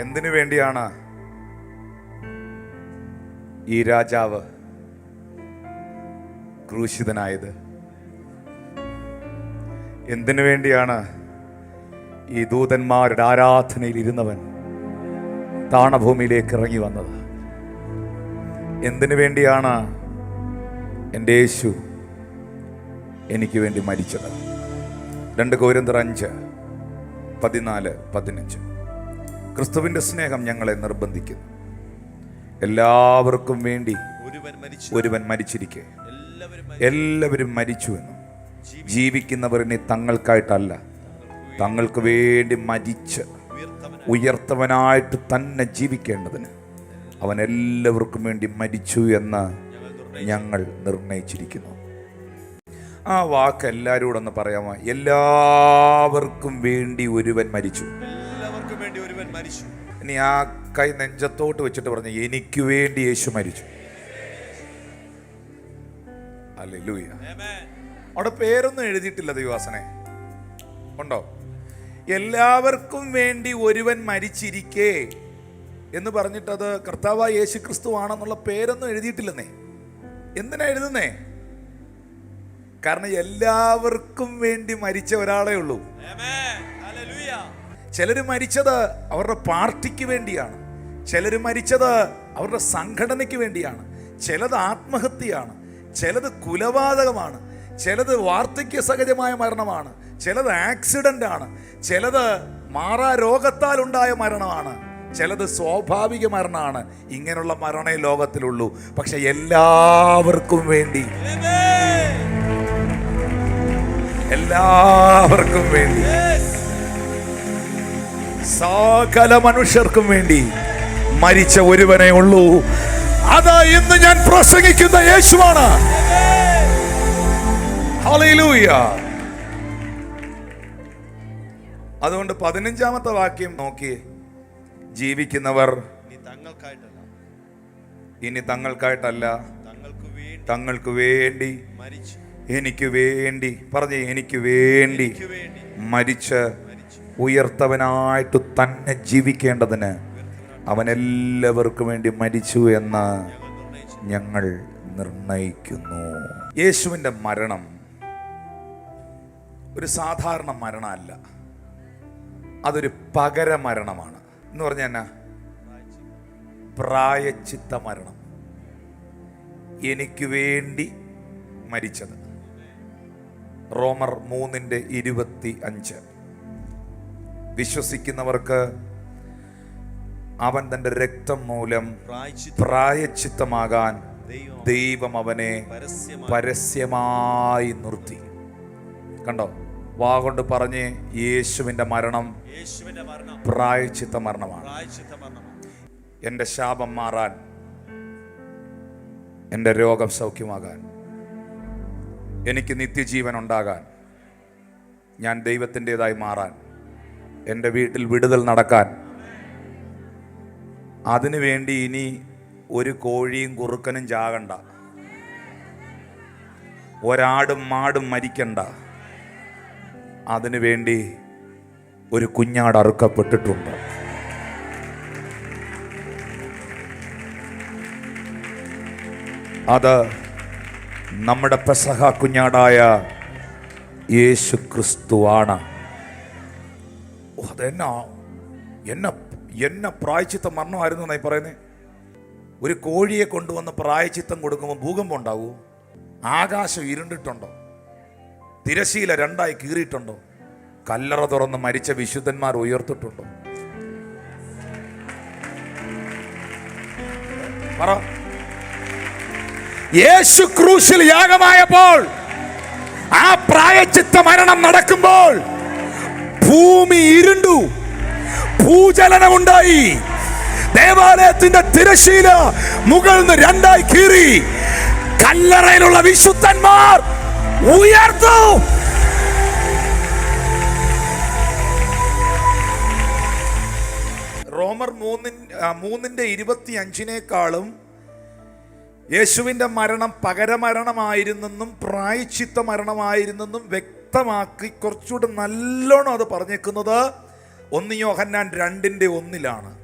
എന്തിനു വേണ്ടിയാണ് ഈ രാജാവ് ക്രൂശിതനായത്? എന്തിനു വേണ്ടിയാണ് ഈ ദൂതന്മാരുടെ ആരാധനയിൽ ഇരുന്നവൻ താണഭൂമിയിലേക്ക് ഇറങ്ങി വന്നത്? എന്തിനു വേണ്ടിയാണ് എന്റെ യേശു എനിക്ക് വേണ്ടി മരിച്ചത്? രണ്ട് കോരിന്തർ അഞ്ച് പതിനാല് പതിനഞ്ച്. ക്രിസ്തുവിന്റെ സ്നേഹം ഞങ്ങളെ നിർബന്ധിക്കുന്നു. എല്ലാവർക്കും വേണ്ടി ഒരുവൻ മരിച്ചു. മരിച്ചിരിക്കെ. എല്ലാവരും മരിച്ചു. എന്നും. ജീവിക്കുന്നവർ ഇനി തങ്ങൾക്കായിട്ടല്ല. തങ്ങൾക്ക് വേണ്ടി മരിച്ച് ഉയർത്തവനായിട്ട് തന്നെ ജീവിക്കേണ്ടതിന് അവൻ എല്ലാവർക്കും വേണ്ടി മരിച്ചു എന്ന് ഞങ്ങൾ നിർണയിച്ചിരിക്കുന്നു. ആ വാക്ക് എല്ലാവരോടൊന്ന് പറയാമോ? എല്ലാവർക്കും വേണ്ടി ഒരുവൻ മരിച്ചു. മരിച്ചു. ഇനി ആ കൈ നെഞ്ചത്തോട്ട് വെച്ചിട്ട് പറഞ്ഞു എനിക്ക് വേണ്ടി യേശു മരിച്ചു. അല്ലേലൂയ. അവിടെ പേരൊന്നും എഴുതിയിട്ടില്ല ദൈവാസനെ ഉണ്ടോ? എല്ലാവർക്കും വേണ്ടി ഒരുവൻ മരിച്ചിരിക്കേ എന്ന് പറഞ്ഞിട്ടത് കർത്താവ് യേശു ക്രിസ്തു ആണെന്നുള്ള പേരൊന്നും എഴുതിയിട്ടില്ലെന്നേ. എന്തിനാ എഴുതുന്നേ? കാരണം എല്ലാവർക്കും വേണ്ടി മരിച്ച ഒരാളേ ഉള്ളൂ. ചിലർ മരിച്ചത് അവരുടെ പാർട്ടിക്ക് വേണ്ടിയാണ്. ചിലർ മരിച്ചത് അവരുടെ സംഘടനയ്ക്ക് വേണ്ടിയാണ്. ചിലത് ആത്മഹത്യയാണ്. ചിലത് കുലപാതകമാണ്. ചിലത് വാർദ്ധക്യ സഹജമായ മരണമാണ്. ചിലത് ആക്സിഡന്റ് ആണ്. ചിലത് മാറാ രോഗത്താൽ ഉണ്ടായ മരണമാണ്. ചിലത് സ്വാഭാവിക മരണമാണ്. ഇങ്ങനെയുള്ള മരണേ ലോകത്തിലുള്ളൂ. പക്ഷെ എല്ലാവർക്കും വേണ്ടി. എല്ലാവർക്കും വേണ്ടി. സകല മനുഷ്യർക്കും വേണ്ടി മരിച്ച ഒരുവനെ ഉള്ളൂ. അതാ ഇന്ന് ഞാൻ പ്രസംഗിക്കുന്ന യേശുവാണ്. അതുകൊണ്ട് പതിനഞ്ചാമത്തെ വാക്യം നോക്കി. ജീവിക്കുന്നവർ ഇനി തങ്ങൾക്കായിട്ടല്ല. തങ്ങൾക്ക് വേണ്ടി എനിക്ക് വേണ്ടി പറഞ്ഞേ എനിക്ക് വേണ്ടി മരിച്ചു ഉയർത്തവനായിട്ട് തന്നെ ജീവിക്കേണ്ടതിന് അവൻ എല്ലാവർക്കും വേണ്ടി മരിച്ചു എന്ന് ഞങ്ങൾ നിർണയിക്കുന്നു. യേശുവിന്റെ മരണം ഒരു സാധാരണ മരണമല്ല. അതൊരു പകരമരണമാണ് എന്ന് പറഞ്ഞ പ്രായച്ചിത്ത മരണം. എനിക്ക് വേണ്ടി മരിച്ചത്. റോമർ മൂന്നിന്റെ ഇരുപത്തി അഞ്ച്. വിശ്വസിക്കുന്നവർക്ക് അവൻ തന്റെ രക്തം മൂലം പ്രായച്ചിത്തം പ്രായച്ചിത്തമാകാൻ ദൈവം അവനെ പരസ്യമായി നിർത്തി. കണ്ടോ? വാ കൊണ്ട് പറഞ്ഞ് യേശുവിന്റെ മരണം യേശുവിന്റെ മരണം പ്രായച്ചിത്ത മരണമാണ്. പ്രായച്ചിത്ത മരണമാണ്. എന്റെ ശാപം മാറാൻ എന്റെ രോഗം സൗഖ്യമാകാൻ എനിക്ക് നിത്യജീവൻ ഉണ്ടാകാൻ ഞാൻ ദൈവത്തിന്റെതായി മാറാൻ എന്റെ വീട്ടിൽ വിടുതൽ നടക്കാൻ. അതിനു വേണ്ടി ഇനി ഒരു കോഴിയും കുറുക്കനും ചാകണ്ട ഒരാടും മാടും മരിക്കണ്ട. അതിനു വേണ്ടി ഒരു കുഞ്ഞാട് അറുക്കപ്പെട്ടിട്ടുണ്ട്. അത് നമ്മുടെ പെസഹ കുഞ്ഞാടായ യേശു ക്രിസ്തുവാണ് അതെന്നാ എന്നെ? എന്നെ പ്രായച്ചിത്ത മരണമായിരുന്നു എന്നായി പറയുന്നത് ഒരു കോഴിയെ കൊണ്ടുവന്ന് പ്രായച്ചിത്തം കൊടുക്കുമ്പോൾ ഭൂകമ്പം ഉണ്ടാവൂ? ആകാശം ഇരുണ്ടിട്ടുണ്ടോ? തിരശീല രണ്ടായി കീറിയിട്ടുണ്ടോ? കല്ലറ തുറന്ന് മരിച്ച വിശുദ്ധന്മാർ ഉയർത്തിട്ടുണ്ടോ? പറ. യേശു ക്രൂശിൽ യാഗമായപ്പോൾ ആ പ്രായച്ചിത്ത മരണം നടക്കുമ്പോൾ ഭൂമി ഇരുണ്ടു. ഭൂചലനമുണ്ടായി. ദേവാലയത്തിന്റെ തിരശീല മുകളിൽ നിന്ന് രണ്ടായി കീറി. കല്ലറയിലുള്ള വിശുദ്ധന്മാർ ഉയർത്തു. റോമർ മൂന്നിൻ മൂന്നിന്റെ ഇരുപത്തി അഞ്ചിനേക്കാളും യേശുവിന്റെ മരണം പകരമരണമായിരുന്നെന്നും പ്രായച്ചിത്ത മരണമായിരുന്നെന്നും വ്യക്തമാക്കി കുറച്ചുകൂടെ നല്ലോണം അത് പറഞ്ഞേക്കുന്നത് ഒന്ന് യോഹന്നാൻ രണ്ടിന്റെ ഒന്നിലാണ്.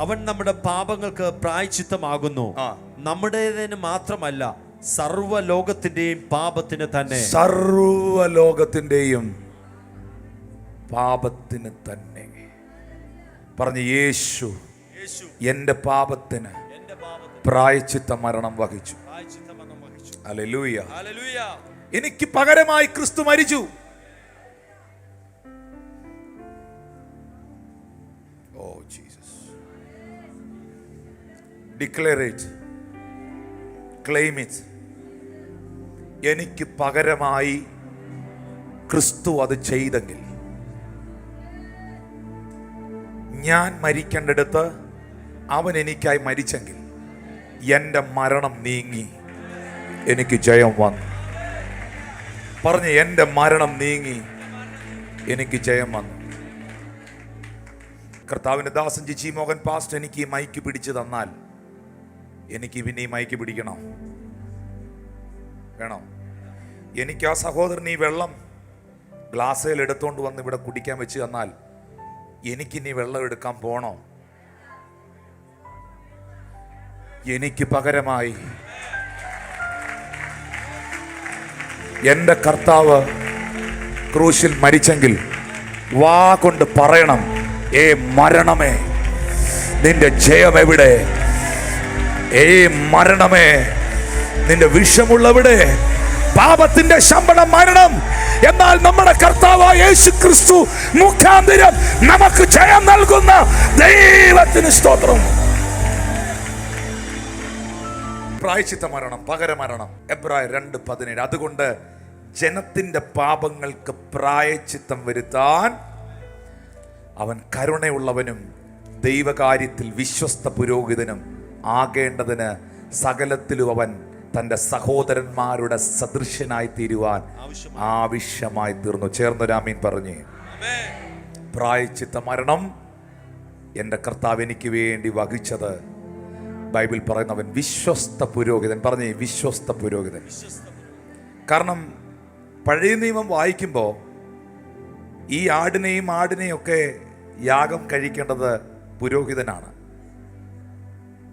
അവൻ നമ്മുടെ പാപങ്ങൾക്ക് പ്രായച്ചിത്തമാകുന്നു. നമ്മുടേതിന് മാത്രമല്ല സർവലോകത്തിന്റെയും പാപത്തിന് തന്നെ. സർവലോകത്തിന്റെയും പാപത്തിന് തന്നെ. പറഞ്ഞു യേശു എന്റെ പാപത്തിന് പ്രായച്ചിത്ത മരണം വഹിച്ചു. ഹല്ലേലൂയ. എനിക്ക് പകരമായി ക്രിസ്തു മരിച്ചു. ഓ Jesus. Declare it claim it എനിക്ക് പകരമായി ക്രിസ്തു അത് ചെയ്തെങ്കിൽ. ഞാൻ മരിക്കേണ്ടടുത്ത് അവൻ എനിക്കായി മരിച്ചെങ്കിൽ എന്റെ മരണം നീങ്ങി. എനിക്ക് ജയം വന്നു. പറഞ്ഞ് എന്റെ മരണം നീങ്ങി എനിക്ക് ജയം വന്നു. കർത്താവിന്റെ ദാസൻ ജിജി മോഹൻ പാസ്റ്റ് എനിക്ക് ഈ മൈക്ക് പിടിച്ചു തന്നാൽ എനിക്ക് പിന്നെ ഈ മൈക്ക് പിടിക്കണം? വേണോ? എനിക്ക് ആ സഹോദരൻ ഈ വെള്ളം ഗ്ലാസ്സിൽ എടുത്തുകൊണ്ട് വന്ന് ഇവിടെ കുടിക്കാൻ വെച്ച് തന്നാൽ എനിക്ക് എനിക്കിനി വെള്ളം എടുക്കാൻ പോണോ? എനിക്ക് പകരമായി എന്റെ കർത്താവ് ക്രൂശിൽ മരിച്ചെങ്കിൽ വാ കൊണ്ട് പറയണം ഏ മരണമേ നിന്റെ ജയം എവിടെ? ഏ മരണമേ നിന്റെ വിഷമുള്ളവിടെ പാപത്തിന്റെ ശമ്പളം മരണം. എന്നാൽ നമ്മുടെ കർത്താവായ യേശു ക്രിസ്തു മുഖാന്തിരം നമുക്ക് ജയം നൽകുന്ന ദൈവത്തിന് സ്തോത്രം. പ്രായച്ചിത്ത മരണം പകരമരണം എബ്രായ രണ്ട് പതിനേഴ്. അതുകൊണ്ട് ജനത്തിന്റെ പാപങ്ങൾക്ക് പ്രായച്ചിത്തം വരുത്താൻ അവൻ കരുണയുള്ളവനും ദൈവകാര്യത്തിൽ വിശ്വസ്ത പുരോഹിതനും ആകേണ്ടതിന് സകലത്തിലും അവൻ തന്റെ സഹോദരന്മാരുടെ സദൃശ്യനായി തീരുവാൻ ആവശ്യമായി. തീർന്നു. ചേർന്നൊരാമീൻ പറഞ്ഞു. പ്രായച്ചിത്ത മരണം എന്റെ കർത്താവ് എനിക്ക് വേണ്ടി വഹിച്ചത് ബൈബിൾ പറയുന്നവൻ വിശ്വസ്ത പുരോഹിതൻ. പറഞ്ഞേ വിശ്വസ്ത പുരോഹിതൻ. കാരണം പഴയ നിയമം വായിക്കുമ്പോൾ ഈ ആടിനെയും ആടിനെയും ഒക്കെ യാഗം കഴിക്കേണ്ടത് പുരോഹിതനാണ്.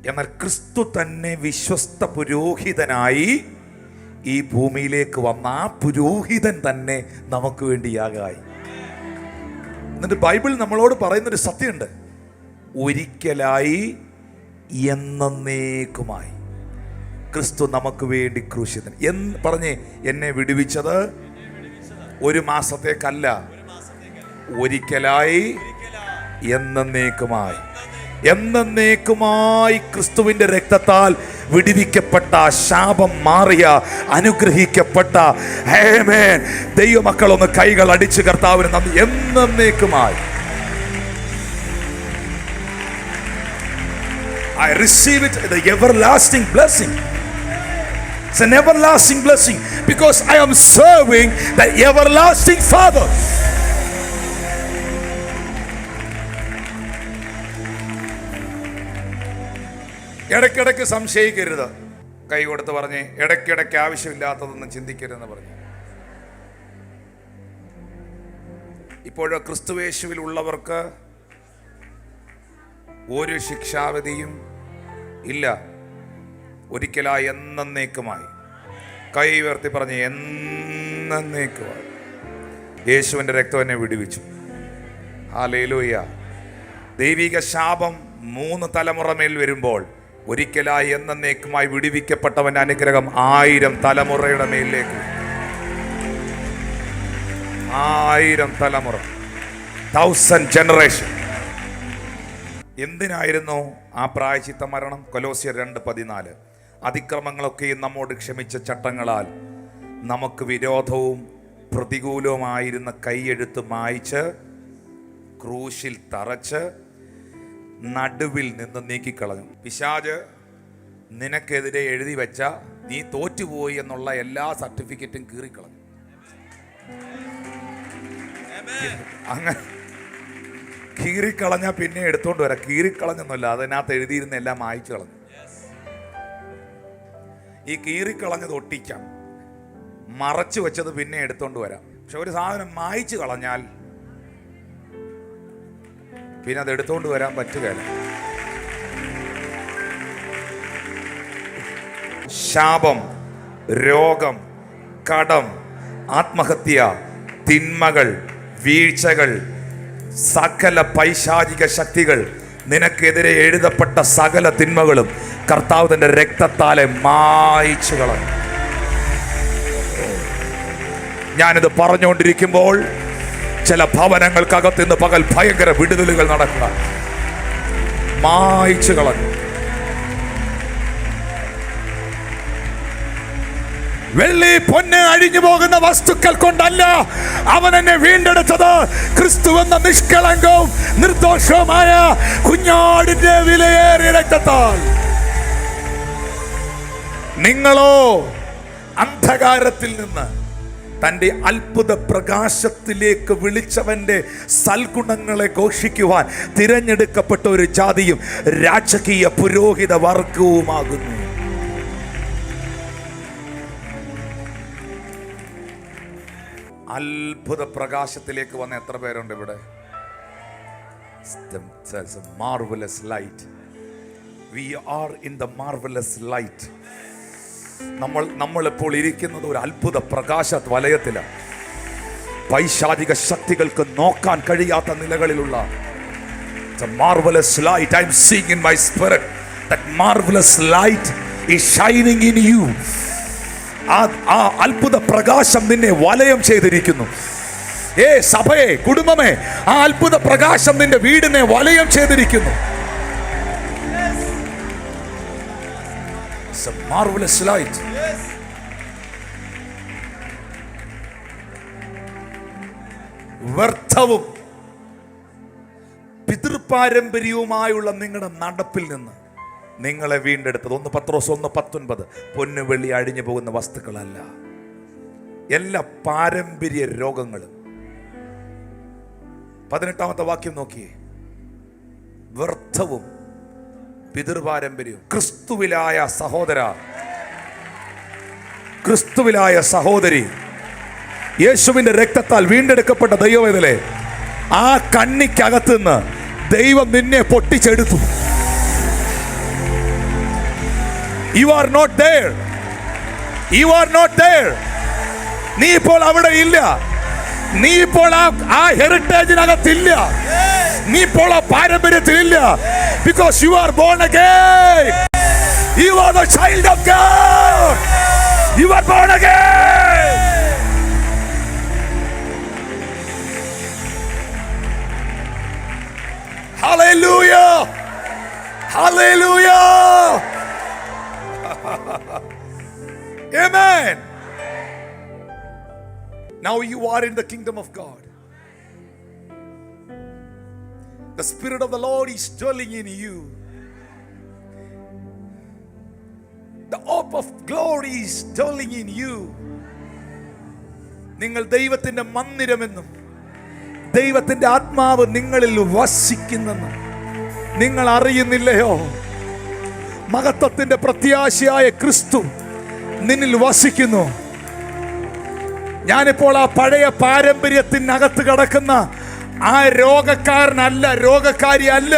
എന്നാൽ ക്രിസ്തു തന്നെ വിശ്വസ്ത പുരോഹിതനായി ഈ ഭൂമിയിലേക്ക് വന്ന ആ പുരോഹിതൻ തന്നെ നമുക്ക് വേണ്ടി യാഗമായി. എന്നിട്ട് ബൈബിൾ നമ്മളോട് പറയുന്നൊരു സത്യമുണ്ട്. ഒരിക്കലായി എന്നേക്കുമായി ക്രിസ്തു നമുക്ക് വേണ്ടി ക്രൂശിതൻ. എന്ന് പറഞ്ഞേ എന്നെ വിടുവിച്ചത്? ഒരു മാസത്തേക്കല്ല. ഒരിക്കലായി എന്നേക്കുമായി എന്നേക്കുമായി ക്രിസ്തുവിന്റെ രക്തത്താൽ വിടിവിക്കപ്പെട്ട ശാപം മാറിയ അനുഗ്രഹിക്കപ്പെട്ട. ഹേമേൻ ദൈവമക്കളൊന്ന് കൈകൾ അടിച്ച് കർത്താവിന് നന്ദി. എന്നേക്കുമായി I receive it, the everlasting blessing. It's an everlasting blessing because I am serving the everlasting Father. ഇടയ്ക്കിടയ്ക്ക് സംശയിക്കരുത് കൈ കൊടുത്ത് പറഞ്ഞ് ഇടയ്ക്കിടയ്ക്ക് ആവശ്യമില്ലാത്തതൊന്നും ചിന്തിക്കരുതെന്ന് പറഞ്ഞു ഇപ്പോഴോ ക്രിസ്തുവേശുവിൽ ഉള്ളവർക്ക് ഒരു ശിക്ഷാവിധിയും ഇല്ല. ഒരിക്കലായി എന്നേക്കുമായി കൈ ഉയർത്തി പറഞ്ഞ് എന്നേക്കുമായി യേശുവിന്റെ രക്തം എന്നെ വിടുവിച്ചു. ഹാലേലൂയ ദൈവിക ശാപം മൂന്ന് തലമുറ മേൽ വരുമ്പോൾ ഒരിക്കലായി എന്നേക്കുമായി വിടുവിക്കപ്പെട്ടവന്റെ അനുഗ്രഹം ആയിരം തലമുറയുടെ മേലിലേക്ക് ആയിരം തലമുറ. തൗസൻഡ് ജനറേഷൻ എന്തിനായിരുന്നു ആ പ്രായശിത്ത മരണം? കൊലോസ്യർ രണ്ട് പതിനാല്. അതിക്രമങ്ങളൊക്കെയും നമ്മോട് ക്ഷമിച്ച ചട്ടങ്ങളാൽ നമുക്ക് വിരോധവും പ്രതികൂലവുമായിരുന്ന കൈയെഴുത്ത് മായിച്ച് ക്രൂശിൽ തറച്ച് നടുവിൽ നിന്ന് നീക്കിക്കളഞ്ഞു. പിശാജ് നിനക്കെതിരെ എഴുതി വെച്ച നീ തോറ്റുപോയി എന്നുള്ള എല്ലാ സർട്ടിഫിക്കറ്റും കീറിക്കളഞ്ഞു. അങ്ങനെ കീറിക്കളഞ്ഞ പിന്നെ എടുത്തോണ്ട് വരാം. കീറിക്കളഞ്ഞൊന്നുമില്ല അതിനകത്ത് എഴുതിയിരുന്ന എല്ലാം മായച്ചു കളഞ്ഞു. ഈ കീറിക്കളഞ്ഞത് ഒട്ടിക്കാം. മറച്ചു വെച്ചത് പിന്നെ എടുത്തോണ്ട് വരാം. പക്ഷെ ഒരു സാധനം മായച്ചു കളഞ്ഞാൽ പിന്നെ അത് എടുത്തോണ്ട് വരാൻ പറ്റുകയല്ല ശാപം രോഗം കടം ആത്മഹത്യ തിന്മകൾ വീഴ്ചകൾ സകല പൈശാചിക ശക്തികൾ നിനക്കെതിരെ എഴുതപ്പെട്ട സകല തിന്മകളും കർത്താവ് തന്റെ രക്തത്താലെ മായിച്ചു കളഞ്ഞു. ഞാനിത് പറഞ്ഞുകൊണ്ടിരിക്കുമ്പോൾ ചില ഭവനങ്ങൾക്കകത്ത് ഇന്ന് പകൽ ഭയങ്കര വിടുതലുകൾ നടക്കുക. മായിച്ചു കളഞ്ഞു. വെള്ളി പൊന്ന് അഴിഞ്ഞു പോകുന്ന വസ്തുക്കൾ കൊണ്ടല്ല അവൻ എന്നെ വീണ്ടെടുത്തത്. ക്രിസ്തു എന്ന നിഷ്കളങ്കവും നിർദോഷവുമായ കുഞ്ഞാടിന്റെ വിലയേറിയ രക്തത്താൽ. നിങ്ങളോ അന്ധകാരത്തിൽ നിന്ന് തന്റെ അത്ഭുത പ്രകാശത്തിലേക്ക് വിളിച്ചവന്റെ സൽഗുണങ്ങളെ ഘോഷിക്കുവാൻ തിരഞ്ഞെടുക്കപ്പെട്ട ഒരു ജാതിയും രാജകീയ പുരോഹിത വർഗവുമാകുന്നു. അത്ഭുത പ്രകാശത്തിലേക്ക് വന്ന എത്ര പേരുണ്ട് ഇവിടെ? Marvellous light we are in the marvellous light നമ്മൾ നമ്മളിപ്പോൾ ഇരിക്കുന്നത് ഒരു അത്ഭുത പ്രകാശ വലയത്തിലാണ് പൈശാചിക ശക്തികൾക്ക് നോക്കാൻ കഴിയാത്ത നിലകളിലുള്ള marvellous light I'm seeing in my spirit that marvellous light is shining in you ആ ആ അത്ഭുത പ്രകാശം നിന്നെ വലയം ചെയ്തിരിക്കുന്നു ഏ സഭയെ കുടുംബമേ ആ അത്ഭുത പ്രകാശം നിന്റെ വീടിനെ വലയം ചെയ്തിരിക്കുന്നു. വ്യർത്ഥവും പിതൃപാരമ്പര്യവുമായുള്ള നിങ്ങളുടെ നടപ്പിൽ നിന്ന് നിങ്ങളെ വീണ്ടെടുത്തത് ഒന്ന് പത്രോസ് ഒന്ന് പത്തൊൻപത്. പൊന്നു വെള്ളി അഴിഞ്ഞു പോകുന്ന വസ്തുക്കളല്ല. എല്ലാ പാരമ്പര്യ രോഗങ്ങളും. പതിനെട്ടാമത്തെ വാക്യം നോക്കിയേ. വ്യർത്ഥവും പിതൃപാരമ്പര്യവും. ക്രിസ്തുവിലായ സഹോദര. ക്രിസ്തുവിലായ സഹോദരി. യേശുവിന്റെ രക്തത്താൽ വീണ്ടെടുക്കപ്പെട്ട ദൈവവേദലെ ആ കണ്ണിക്കകത്ത് നിന്ന് ദൈവം നിന്നെ പൊട്ടിച്ചെടുത്തു. You are not there. You are not there. നീ ഇപ്പോൾ അവിടെ ഇല്ല. നീ ഇപ്പോൾ ആ ഹെറിറ്റേജിനകത്തില്ല നീ ഇപ്പോൾ ആ പാരമ്പര്യത്തിലില്ല. Because you are born again you are the child of God you are born again Hallelujah! Hallelujah! Amen. Now you are in the kingdom of God. The Spirit of the Lord is dwelling in you. The hope of glory is dwelling in you. നിങ്ങൾ ദൈവത്തിന്റെ മന്ദിരമെന്നും ദൈവത്തിന്റെ ആത്മാവ് നിങ്ങളിൽ വസിക്കുന്നെന്നും നിങ്ങൾ അറിയുന്നില്ലയോ മഹത്വത്തിന്റെ പ്രത്യാശയായ ക്രിസ്തു നിന്നിൽ വസിക്കുന്നു. ഞാനിപ്പോൾ ആ പഴയ പാരമ്പര്യത്തിനകത്ത് കിടക്കുന്ന ആ രോഗക്കാരനല്ല രോഗക്കാരി അല്ല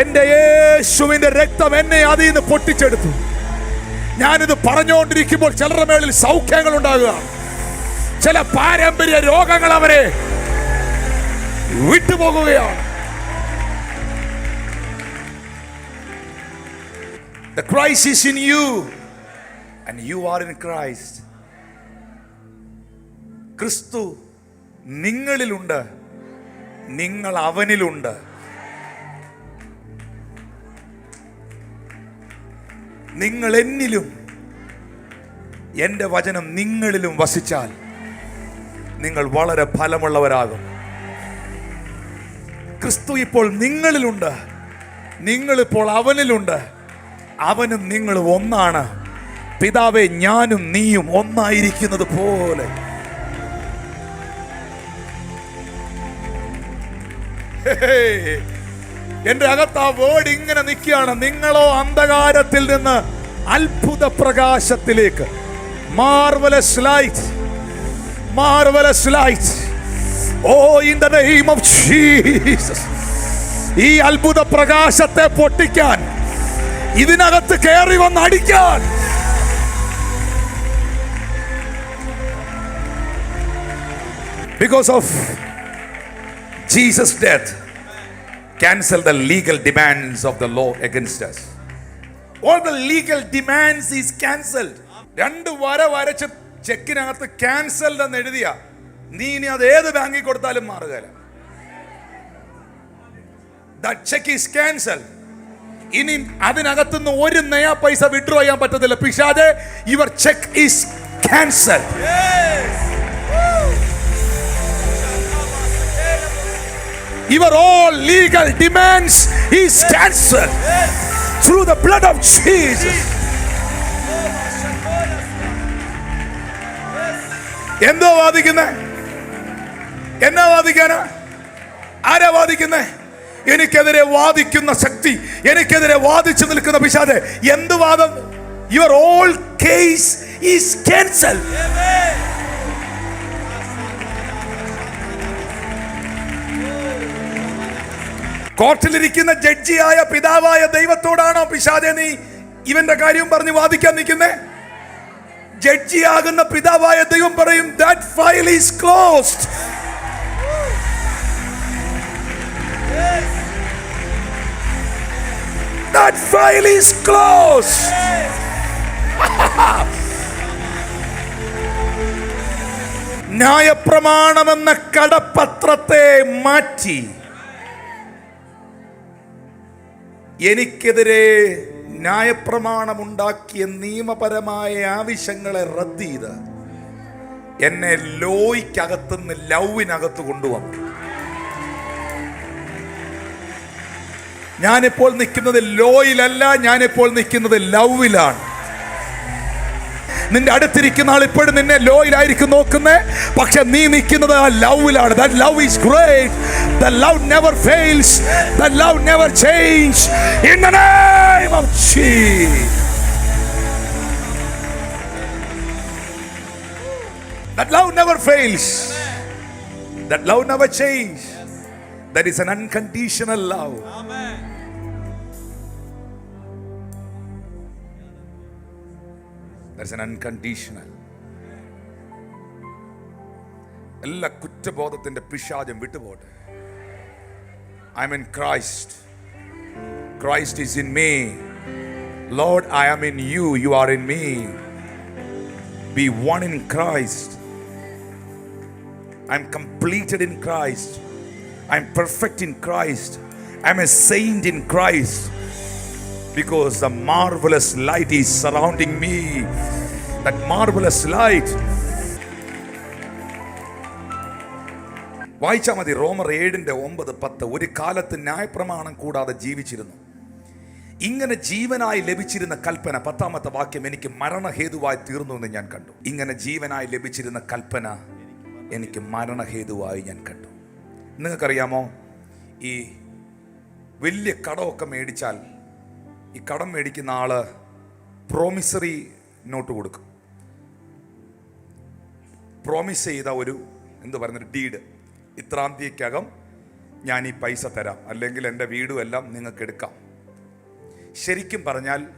എന്റെ യേശുവിന്റെ രക്തം എന്നെ അതിൽ നിന്ന് പൊട്ടിച്ചെടുത്തു. ഞാനിത് പറഞ്ഞുകൊണ്ടിരിക്കുമ്പോൾ ചിലരുടെ മേളിൽ സൗഖ്യങ്ങൾ ഉണ്ടാകുക ചില പാരമ്പര്യ രോഗങ്ങൾ അവരെ വിട്ടുപോകുകയാണ്. The in you and you are in Christ ക്രിസ്തു നിങ്ങളിലുണ്ട്. നിങ്ങൾ അവനിലുണ്ട്. നിങ്ങൾ എന്നിലും. എന്റെ വചനം നിങ്ങളിലും വസിച്ചാൽ നിങ്ങൾ വളരെ ഫലമുള്ളവരാകും. ക്രിസ്തു ഇപ്പോൾ നിങ്ങളിലുണ്ട്. നിങ്ങളിപ്പോൾ അവനിലുണ്ട്. അവനും നിങ്ങളും ഒന്നാണ്. പിതാവെ ഞാനും നീയും ഒന്നായിരിക്കുന്നത് പോലെ. എന്റെ അകത്ത് ആ വേർഡ് ഇങ്ങനെ നിൽക്കുകയാണ്. നിങ്ങളോ അന്ധകാരത്തിൽ നിന്ന് അത്ഭുത പ്രകാശത്തിലേക്ക് marvellous light marvellous light oh in name of Jesus ഈ അത്ഭുത പ്രകാശത്തെ പൊട്ടിക്കാൻ ഇതിനകത്ത് കയറി വന്ന് അടിക്കാൻ. Because of Jesus death cancel the legal demands of the law against us. All the legal demands is cancelled. രണ്ട് വര വരച്ച് ചെക്കിനകത്ത് ക്യാൻസൽഡ് എന്ന് എഴുതിയ. നീ ഇനി അത് ഏത് ബാങ്കിൽ കൊടുത്താലും മാറുകയില്ല. ചെക്ക് ഈസ് ക്യാൻസൽ ഇനി അതിനകത്തുനിന്ന് ഒരു നയാ പൈസ വിഡ്രോ ചെയ്യാൻ പറ്റത്തില്ല. പിഷാദെ your cheque is cancel Your all legal demands is cancelled through the blood of Jesus. എന്തോ വാദിക്കുന്നേ? എന്നാ വാദിക്കാനാ? ആരാ വാദിക്കുന്നേ? എനിക്കെതിരെ വാദിക്കുന്ന ശക്തി എനിക്കെതിരെ വാദിച്ചു നിൽക്കുന്ന പിശാദെ എന്ത് വാദം? Your all case is cancel കോർട്ടിലിരിക്കുന്ന ജഡ്ജിയായ പിതാവായ ദൈവത്തോടാണോ പിശാദെ നീ ഇവന്റെ കാര്യം പറഞ്ഞ് വാദിക്കാൻ നിൽക്കുന്നേ? ജഡ്ജിയാകുന്ന പിതാവായ ദൈവം പറയും that file is closed That file is closed. ന്യായപ്രമാണമെന്ന കടപ്പത്രത്തെ മാറ്റി. എനിക്കെതിരെ ന്യായപ്രമാണമുണ്ടാക്കിയ നിയമപരമായ ആവശ്യങ്ങളെ റദ്ദ് ചെയ്ത് എന്നെ ലോയ്ക്കകത്തുനിന്ന് ലവിനകത്ത് കൊണ്ടുവന്നു. ഞാനിപ്പോൾ നിൽക്കുന്നത് ലോയിലല്ല ഞാനിപ്പോൾ നിൽക്കുന്നത് ലവിലാണ്. നിന്റെ അടുത്തിരിക്കുന്ന ആൾ ഇപ്പോഴും നിന്നെ ലോയിലായിരിക്കും നോക്കുന്നേ. പക്ഷെ നീ നിൽക്കുന്നത് ആ ലവിലാണ്. That love is great the love never fails the love never change in the name of Jesus That love never fails. That love never changes. That is an unconditional love. That's an unconditional. എല്ലാ കുറ്റബോധത്തിന്റെ പിശാചം വിട്ടുപോട്ടെ I'm in Christ Christ is in me Lord I am in you you are in me be one in Christ I'm completed in Christ. I'm perfect in Christ. I'm a saint in Christ. Because the marvelous light is surrounding me. That marvelous light. വായിച്ചാൽ മതി. റോമർ ഏഴിന്റെ ഒമ്പത് പത്ത്. ഒരു കാലത്ത് ന്യായപ്രമാണം കൂടാതെ ജീവിച്ചിരുന്നു. ഇങ്ങനെ ജീവനായി ലഭിച്ചിരുന്ന കൽപ്പന പത്താമത്തെ വാക്യം എനിക്ക് മരണഹേതുവായി തീർന്നു എന്ന് ഞാൻ കണ്ടു. ഇങ്ങനെ ജീവനായി ലഭിച്ചിരുന്ന കൽപ്പന എനിക്ക് മരണഹേതുവായി ഞാൻ കണ്ടു. നിങ്ങൾക്കറിയാമോ? ഈ വലിയ കടമൊക്കെ മേടിച്ചാൽ ഈ കടം മേടിക്കുന്ന ആൾ പ്രോമിസറി നോട്ട് കൊടുക്കും. പ്രോമിസ് ചെയ്ത ഒരു എന്ത് പറയുന്നൊരു ഡീഡ് ഇത്രാം തീയതിക്കകം ഞാൻ ഈ പൈസ തരാം. അല്ലെങ്കിൽ എന്റെ വീടും എല്ലാം നിങ്ങൾക്ക് എടുക്കാം. ശരിക്കും പറഞ്ഞാൽ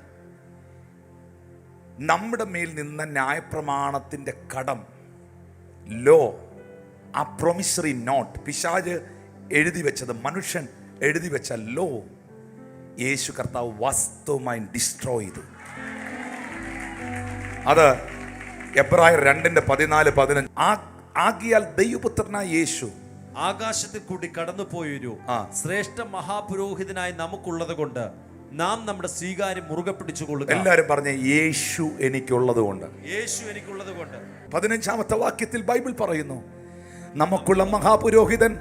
നമ്മുടെ മേൽ നിന്ന ന്യായപ്രമാണത്തിന്റെ കടം ലോ ആ പ്രൊമിസറി നോട്ട് പിശാജ് എഴുതി വെച്ചത് മനുഷ്യൻ എഴുതി വെച്ച ലോ യേശു കർത്താവ് വാസ്തവമായി ഡിസ്ട്രോയ് ചെയ്തു. അത് എബ്രായർ രണ്ടിന്റെ പതിനാല് പതിനഞ്ച്. ആകിയാൽ ദൈവപുത്രനായ യേശു ആകാശത്തിൽ കൂടി കടന്നുപോയൊരു. ശ്രേഷ്ഠ മഹാപുരോഹിതനായി നമുക്കുള്ളത് കൊണ്ട് നാം നമ്മുടെ സ്വീകാര്യം മുറുകെ പിടിച്ചുകൊള്ളുക. എല്ലാവരും പറഞ്ഞ യേശു എനിക്കുള്ളത് കൊണ്ട്. യേശു എനിക്കുള്ളത് കൊണ്ട്. പതിനഞ്ചാമത്തെ വാക്യത്തിൽ ബൈബിൾ പറയുന്നു നമുക്കുള്ള മഹാപുരോഹിതൻ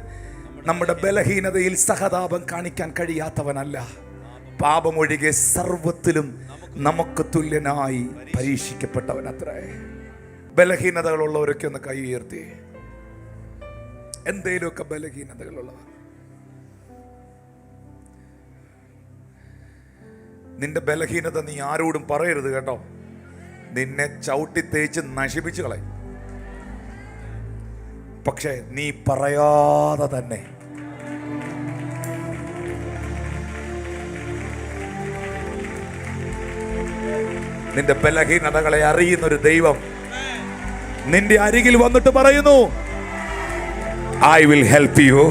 നമ്മുടെ ബലഹീനതയിൽ സഹതാപം കാണിക്കാൻ കഴിയാത്തവനല്ല. പാപമൊഴികെ സർവത്തിലും നമുക്ക് തുല്യനായി പരീക്ഷിക്കപ്പെട്ടവൻ അത്രേ ബലഹീനതകളുള്ളവരൊക്കെ ഒന്ന് കൈ ഉയർത്തി. എന്തേലുമൊക്കെ ബലഹീനതകളുള്ളവർ. നിന്റെ ബലഹീനത നീ ആരോടും പറയരുത് കേട്ടോ. നിന്നെ ചവിട്ടി തേച്ച് നശിപ്പിച്ചു കളയും. പക്ഷേ നീ പറയാതെ തന്നെ നിന്റെ ബലഹീനതകളെ അറിയുന്ന ഒരു ദൈവം നിന്റെ അരികിൽ വന്നിട്ട് പറയുന്നു ഐ വിൽ ഹെൽപ്പ് യു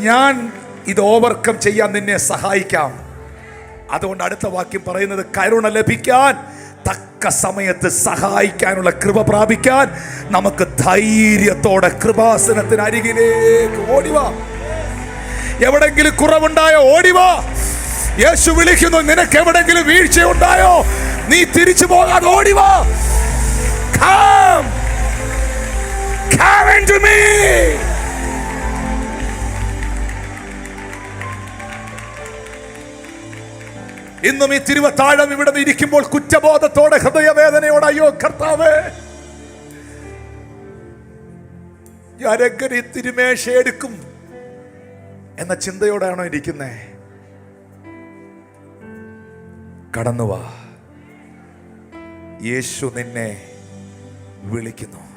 ഞാൻ ഇത് ഓവർകം ചെയ്യാൻ നിന്നെ സഹായിക്കാം. അതുകൊണ്ട് അടുത്ത വാക്യം പറയുന്നത് കരുണ ലഭിക്കാൻ തക്ക സമയത്ത് സഹായിക്കാനുള്ള കൃപ പ്രാപിക്കാൻ നമുക്ക് ധൈര്യത്തോടെ കൃപാസനത്തിന് അരികിലേക്ക് ഓടിവാ എവിടെങ്കിലും കുറവുണ്ടായ ഓടിവാ യേശു വിളിക്കുന്നു നിനക്ക് എവിടെങ്കിലും വീഴ്ച ഉണ്ടായോ നീ തിരിച്ചു പോകാതെ ഓടിവാ! ഇന്നും ഈ തിരുവത്താഴം ഇവിടെ ഇരിക്കുമ്പോൾ കുറ്റബോധത്തോടെ ഹൃദയവേദനയോടെ അയ്യോ കർത്താവ്. ഈ തിരുമേശ എടുക്കും എന്ന ചിന്തയോടാണോ ഇരിക്കുന്നേ? കടന്നുവാ. യേശു നിന്നെ വിളിക്കുന്നു.